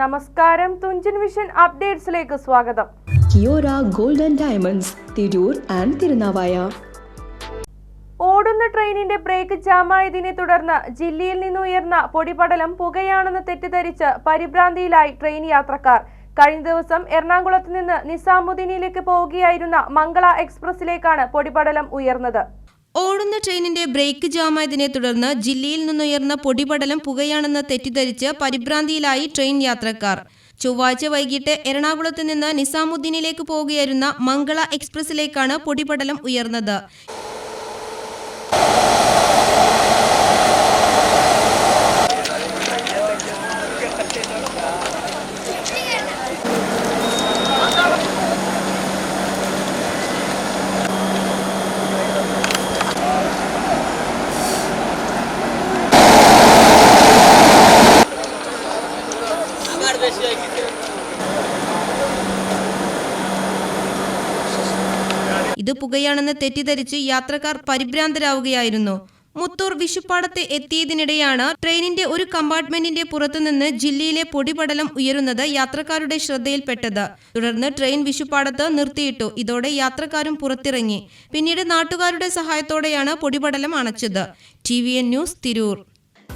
നമസ്കാരം. തുഞ്ചൻ വിഷൻ അപ്ഡേറ്റ്സിലേക്ക് സ്വാഗതം. Kiora golden diamonds Tirur and Tirunavaya. ഓടുന്ന ട്രെയിനിന്റെ ബ്രേക്ക് ജാമായതിനെ തുടർന്ന് ജില്ലയിൽ നിന്നുയർന്ന പൊടിപടലം പുകയാണെന്ന് തെറ്റിദ്ധരിച്ച് പരിഭ്രാന്തിയിലായി ട്രെയിൻ യാത്രക്കാർ. കഴിഞ്ഞ ദിവസം എറണാകുളത്ത് നിന്ന് നിസാമുദ്ദീനിലേക്ക് പോവുകയായിരുന്ന മംഗള എക്സ്പ്രസിലേക്കാണ് പൊടിപടലം ഉയർന്നത്. ഓടുന്ന ട്രെയിനിന്റെ ബ്രേക്ക് ജാമായതിനെ തുടർന്ന് ജില്ലയിൽ നിന്നുയർന്ന പൊടിപടലം പുകയാണെന്ന് തെറ്റിദ്ധരിച്ച് പരിഭ്രാന്തിയിലായി ട്രെയിൻ യാത്രക്കാർ. ചൊവ്വാഴ്ച വൈകിട്ട് എറണാകുളത്ത് നിന്ന് നിസാമുദ്ദീനിലേക്ക് പോവുകയായിരുന്ന മംഗള എക്സ്പ്രസിലേക്കാണ് പൊടിപടലം ഉയർന്നത്. ഇത് പുകയാണെന്ന് തെറ്റിദ്ധരിച്ച് യാത്രക്കാർ പരിഭ്രാന്തരാവുകയായിരുന്നു. മുത്തൂർ വിഷുപ്പാടത്ത് എത്തിയതിനിടെയാണ് ട്രെയിനിന്റെ ഒരു കമ്പാർട്ട്മെന്റിന്റെ പുറത്തുനിന്ന് ജില്ലയിലെ പൊടിപടലം ഉയരുന്നത് യാത്രക്കാരുടെ ശ്രദ്ധയിൽപ്പെട്ടത്. തുടർന്ന് ട്രെയിൻ വിഷുപ്പാടത്ത് നിർത്തിയിട്ടു. ഇതോടെ യാത്രക്കാരും പുറത്തിറങ്ങി. പിന്നീട് നാട്ടുകാരുടെ സഹായത്തോടെയാണ് പൊടിപടലം അണച്ചത്. T news Tirur.